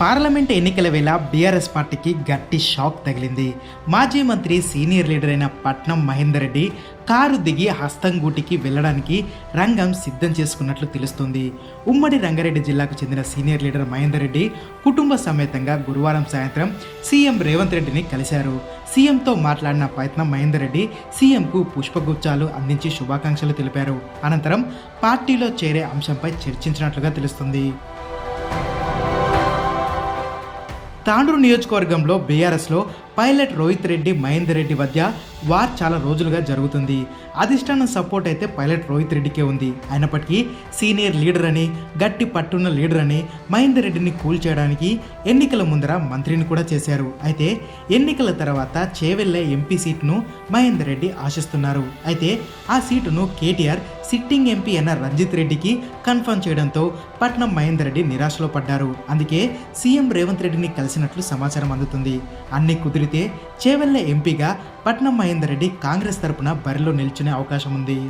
Parliament ఎన్నికల వేళ BRS పార్టీకి గట్టి షాక్ తగిలింది. మాజీ మంత్రి సీనియర్ లీడర్ అయిన పట్నం మహేందర్ రెడ్డి కారు దిగి హస్తంగూటికి వెళ్ళడానికి రంగం సిద్ధం చేసుకున్నట్లు తెలుస్తుంది. ఉమ్మడి రంగారెడ్డి జిల్లాకు చెందిన సీనియర్ లీడర్ మహేందర్ రెడ్డి కుటుంబ సమేతంగా గురువారం సాయంత్రం సీఎం రేవంత్ రెడ్డిని కలిశారు. సీఎంతో మాట్లాడిన ప్రయత్నం మహేందర్ రెడ్డి సీఎంకు పుష్పగుచ్చాలు అందించి శుభాకాంక్షలు తెలిపారు. అనంతరం పార్టీలో చేరే అంశంపై చర్చించినట్లుగా తెలుస్తుంది. తాండూరు నియోజకవర్గంలో బీఆర్ఎస్లో పైలట్ రోహిత్ రెడ్డి మహేందర్ రెడ్డి మధ్య వార్ చాలా రోజులుగా జరుగుతుంది. అధిష్టానం సపోర్ట్ అయితే పైలట్ రోహిత్ రెడ్డికే ఉంది. అయినప్పటికీ సీనియర్ లీడర్ అని గట్టి పట్టున్న లీడర్ అని మహేందర్ రెడ్డిని కూల్ చేయడానికి ఎన్నికల ముందర మంత్రిని కూడా చేశారు. అయితే ఎన్నికల తర్వాత చేవెళ్ళే ఎంపీ సీటును మహేందర్ రెడ్డి ఆశిస్తున్నారు. అయితే ఆ సీటును కేటీఆర్ సిట్టింగ్ ఎంపీ అయిన రంజిత్ రెడ్డికి కన్ఫర్మ్ చేయడంతో పట్నం మహేందర్ రెడ్డి నిరాశలో పడ్డారు. అందుకే సీఎం రేవంత్ రెడ్డిని కలిసినట్లు సమాచారం అందుతుంది. అన్ని అయితే చేవెళ్ళ ఎంపీగా పట్నం మహేందర్ రెడ్డి కాంగ్రెస్ తరపున బరిలో నిల్చునే అవకాశం ఉంది